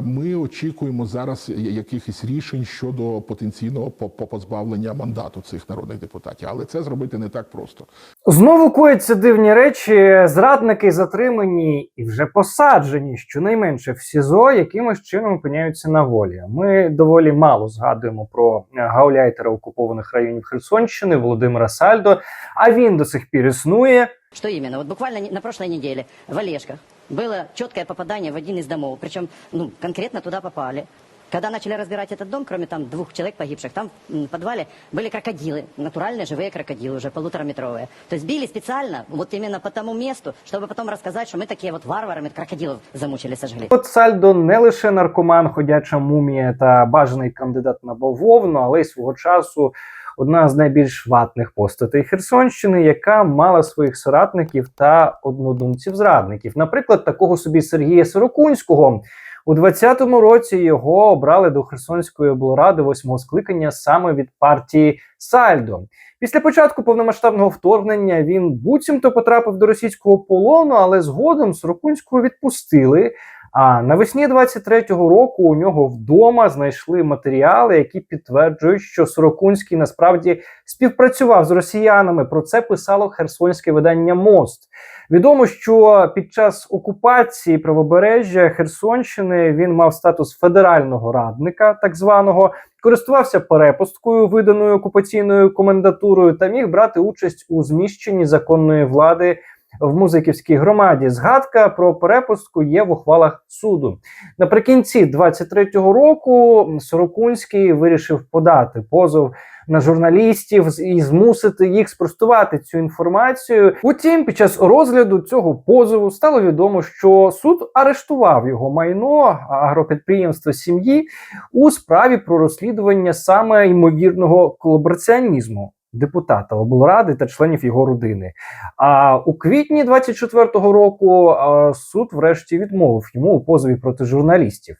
Ми очікуємо зараз якихось рішень щодо потенційного по- по- позбавлення мандату цих народних депутатів, але це зробити не так просто. Знову кояться дивні речі. Зрадники затримані і вже посаджені, щонайменше в СІЗО, якимось чином опиняються на волі. Ми доволі мало згадуємо про е, гауляйтера окупованих районів Херсонщини Володимира Сальдо. А він до сих пір існує. Что именно? Вот буквально на прошлой неделе в Олежках было четкое попадание в один из домов, причем ну, конкретно туда попали. Когда начали разбирать этот дом, кроме там двух человек погибших, там м, в подвале были крокодилы, натуральные живые крокодилы, уже полутораметровые. То есть били специально вот именно по тому месту, чтобы потом рассказать, что мы такие вот варвары, мы крокодилов замучили, сожгли. От Сальдо не лише наркоман, ходяча мумія та бажаний кандидат на бавовну, але й свого часу одна з найбільш ватних постатей Херсонщини, яка мала своїх соратників та однодумців-зрадників. Наприклад, такого собі Сергія Сорокунського. У 20-му році його обрали до Херсонської облради восьмого скликання саме від партії Сальдо. Після початку повномасштабного вторгнення він буцімто потрапив до російського полону, але згодом Сорокунського відпустили. А навесні 23-го року у нього вдома знайшли матеріали, які підтверджують, що Сорокунський насправді співпрацював з росіянами. Про це писало херсонське видання Мост. Відомо, що під час окупації правобережжя Херсонщини він мав статус федерального радника, так званого, користувався перепусткою, виданою окупаційною комендатурою, та міг брати участь у зміщенні законної влади в музиківській громаді. Згадка про перепустку є в ухвалах суду. Наприкінці 23-го року Сорокунський вирішив подати позов на журналістів і змусити їх спростувати цю інформацію. Утім, під час розгляду цього позову стало відомо, що суд арештував його майно агропідприємства сім'ї у справі про розслідування саме ймовірного колабораціонізму депутата облради та членів його родини. А у квітні 24-го року суд врешті відмовив йому у позові проти журналістів.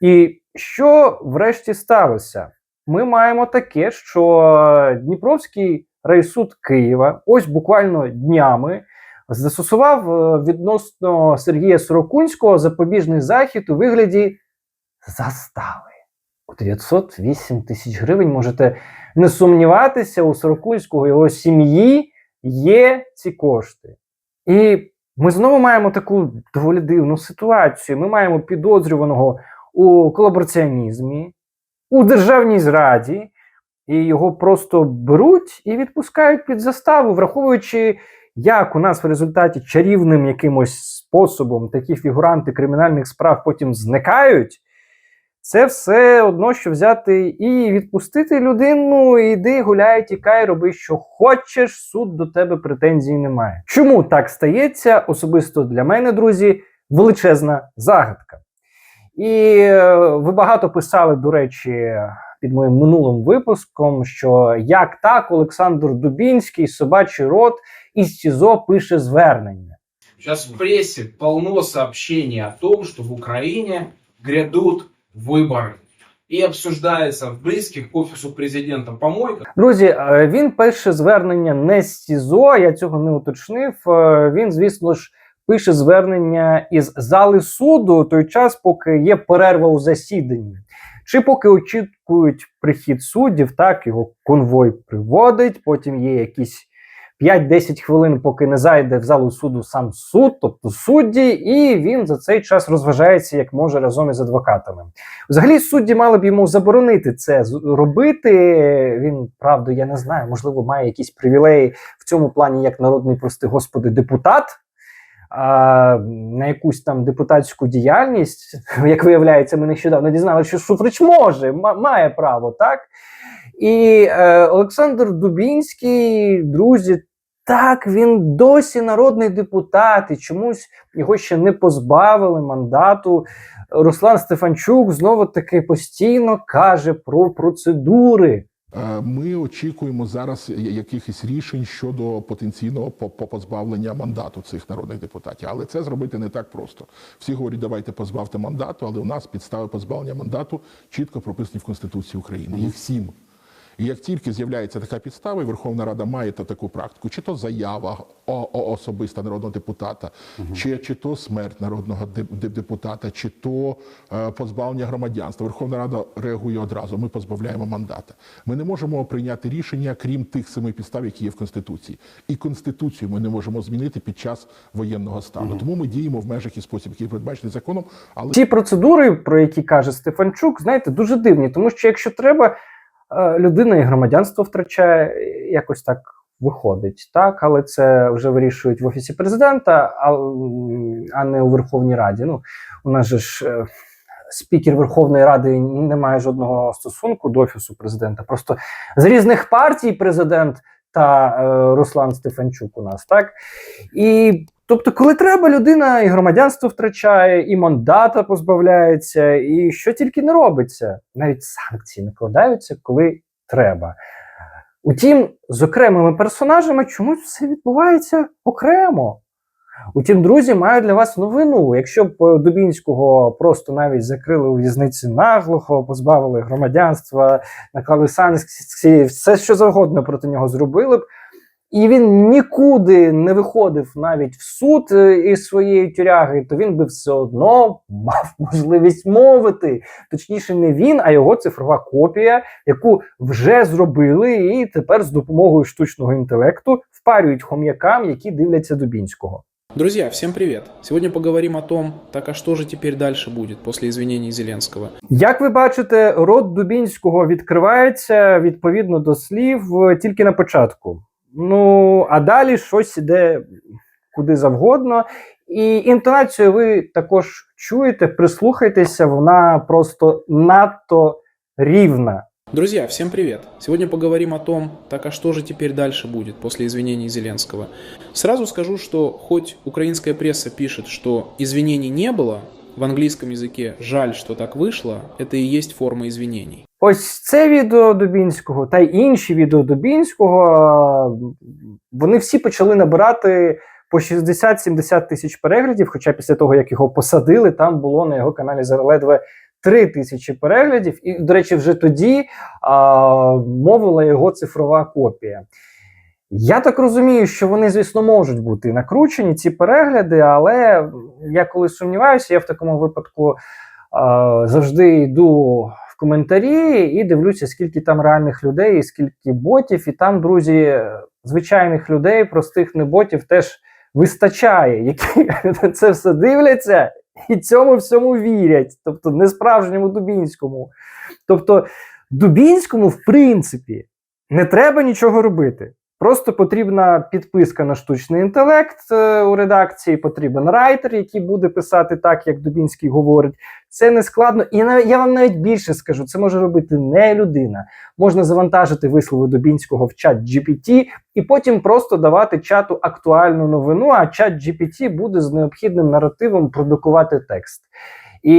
І що врешті сталося? Ми маємо таке, що Дніпровський райсуд Києва ось буквально днями застосував е, відносно Сергія Сорокунського запобіжний захід у вигляді застави. У 908 тисяч гривень можете не сумніватися, у Сорокунського і його сім'ї є ці кошти. І ми знову маємо таку доволі дивну ситуацію. Ми маємо підозрюваного у колабораціонізмі, у державній зраді, і його просто беруть і відпускають під заставу, враховуючи, як у нас в результаті чарівним якимось способом такі фігуранти кримінальних справ потім зникають. Це все одно, що взяти і відпустити людину, іди, гуляй, тікай, роби, що хочеш, суд до тебе претензій немає. Чому так стається? Особисто для мене, друзі, величезна загадка. І е, ви багато писали, до речі, під моїм минулим випуском, що як так Олександр Дубінський, собачий рот із СІЗО пише звернення. Сейчас в прессе полно сообщений о том, что в Украине грядут выборы. И обсуждается в близких к офису президента помойках. Друзі, е, він пише звернення не з СІЗО, я цього не уточнив. Е, Він, звісно ж, пише звернення із зали суду той час, поки є перерва у засіданні. Чи поки очікують прихід суддів, так його конвой приводить, потім є якісь 5-10 хвилин, поки не зайде в залу суду сам суд, тобто судді, і він за цей час розважається як може разом із адвокатами. Взагалі, судді мали б йому заборонити це робити. Він, правда, я не знаю, можливо, має якісь привілеї в цьому плані, як народний, прости господи, депутат. А, на якусь там депутатську діяльність, як виявляється, ми нещодавно дізналися, що Шуфрич може, ма- має право, так? І е, Олександр Дубінський, друзі, так, він досі народний депутат, і чомусь його ще не позбавили мандату. Руслан Стефанчук знову таки постійно каже про процедури. Е, Ми очікуємо зараз якихось рішень щодо потенційного по- по- позбавлення мандату цих народних депутатів, але це зробити не так просто. Всі говорять, давайте позбавте мандату, але у нас підстави позбавлення мандату чітко прописані в Конституції України. Їх сім. І як тільки з'являється така підстава, і Верховна Рада має таку практику, чи то заява особиста народного депутата, чи, чи то смерть народного де- де- депутата, чи то е, позбавлення громадянства. Верховна Рада реагує одразу. Ми позбавляємо мандата. Ми не можемо прийняти рішення, крім тих семи підстав, які є в Конституції. І Конституцію ми не можемо змінити під час воєнного стану. Тому ми діємо в межах і спосіб, який передбачений законом. Але Ці процедури, про які каже Стефанчук, знаєте, дуже дивні, тому що якщо треба, людина і громадянство втрачає, е, якось так виходить, так, але це вже вирішують в офісі президента, а, а не у Верховній Раді. Ну, у нас же ж. е, Спікер Верховної Ради не має жодного стосунку до офісу президента. Просто з різних партій президент та е, Руслан Стефанчук у нас так. І тобто, коли треба, людина і громадянство втрачає, і мандата позбавляється, і що тільки не робиться. Навіть санкції накладаються, коли треба. Утім, з окремими персонажами чомусь все відбувається окремо. Утім, друзі, маю для вас новину. Якщо б е, Дубінського просто навіть закрили у в'язниці наглухо, позбавили громадянства, наклали санкції, все що завгодно проти нього зробили б. І він нікуди не виходив навіть в суд е, із своєї тюряги, то він би все одно мав можливість мовити. Точніше, не він, а його цифрова копія, яку вже зробили, і тепер з допомогою штучного інтелекту впарюють хом'якам, які дивляться Дубінського. Друзья, всем привет! Сегодня поговорим о том, так а что же теперь дальше будет после извинений Зеленского. Як ви бачите, рот Дубінського відкривається відповідно до слів е, тільки на початку. Ну а далі щось іде куди завгодно. І інтонацію ви також чуєте, прислухайтеся, вона просто надто рівна. Друзья, всем привет! Сегодня поговорим о том, так а что же теперь дальше будет после извинений Зеленского. Сразу скажу, что хоть украинская пресса пишет, что извинений не было, в английском языке жаль, что так вышло, это и есть форма извинений. Ось це відео Дубінського та й інші відео Дубінського, вони всі почали набирати по 60-70 тисяч переглядів. Хоча після того, як його посадили, там було на його каналі ледве 3 тисячі переглядів. І, до речі, вже тоді а, мовила його цифрова копія. Я так розумію, що вони, звісно, можуть бути накручені, ці перегляди, але я коли сумніваюся, я в такому випадку а, завжди йду коментарі і дивлюся, скільки там реальних людей, і скільки ботів. І там, друзі, звичайних людей, простих не ботів, теж вистачає, які це все дивляться і цьому всьому вірять. Тобто не справжньому Дубінському. Тобто, Дубінському, в принципі, не треба нічого робити. Просто потрібна підписка на штучний інтелект е, у редакції, потрібен райтер, який буде писати так, як Дубінський говорить. Це не складно. І я вам навіть більше скажу: це може робити не людина. Можна завантажити вислови Дубінського в чат GPT і потім просто давати чату актуальну новину, а чат GPT буде з необхідним наративом продукувати текст. І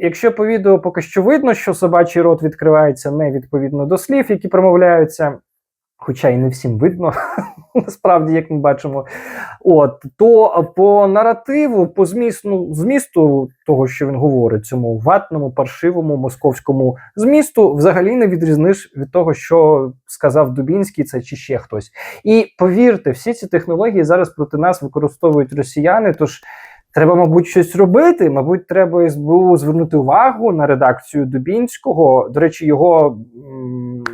якщо по відео поки що видно, що собачий рот відкривається не відповідно до слів, які промовляються, хоча й не всім видно, насправді, як ми бачимо, от, то по наративу, по змісту, змісту того, що він говорить, цьому ватному, паршивому московському змісту, взагалі не відрізниш від того, що сказав Дубінський, це чи ще хтось. І повірте, всі ці технології зараз проти нас використовують росіяни. Тож треба, мабуть, щось робити. Мабуть, треба СБУ звернути увагу на редакцію Дубінського. До речі, його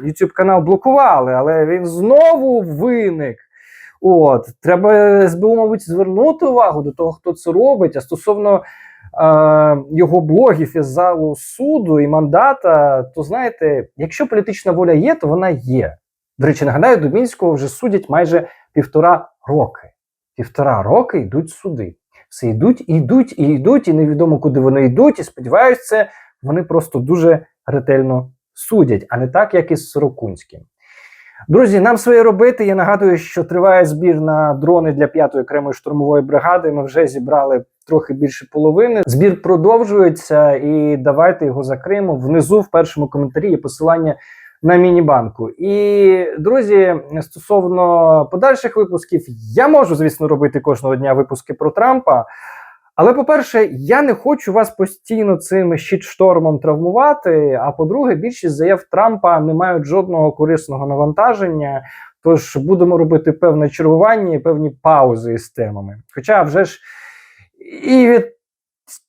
YouTube канал блокували, але він знову виник. От треба СБУ, мабуть, звернути увагу до того, хто це робить. А стосовно е, його блогів із залу суду і мандата, то знаєте, якщо політична воля є, то вона є. До речі, нагадаю, Дубінського вже судять майже півтора роки. Півтора роки йдуть суди. Все йдуть, і йдуть, і йдуть, і невідомо, куди вони йдуть. І сподіваюся, вони просто дуже ретельно судять, а не так, як із Сорокунським. Друзі, нам своє робити. Я нагадую, що триває збір на дрони для 5-ї окремої штурмової бригади. Ми вже зібрали трохи більше половини. Збір продовжується, і давайте його закриємо. Внизу в першому коментарі є посилання на міні-банку. І друзі, стосовно подальших випусків, я можу, звісно, робити кожного дня випуски про Трампа. Але по-перше, я не хочу вас постійно цим щитштормом травмувати. А по-друге, більшість заяв Трампа не мають жодного корисного навантаження. Тож будемо робити певне чергування і певні паузи із темами. Хоча вже ж і від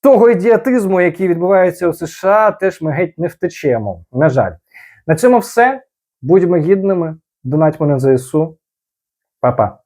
того ідіотизму, який відбувається у США, теж ми геть не втечемо. На жаль, на цьому все. Будьмо гідними, Донать мене ЗСУ. Па-па.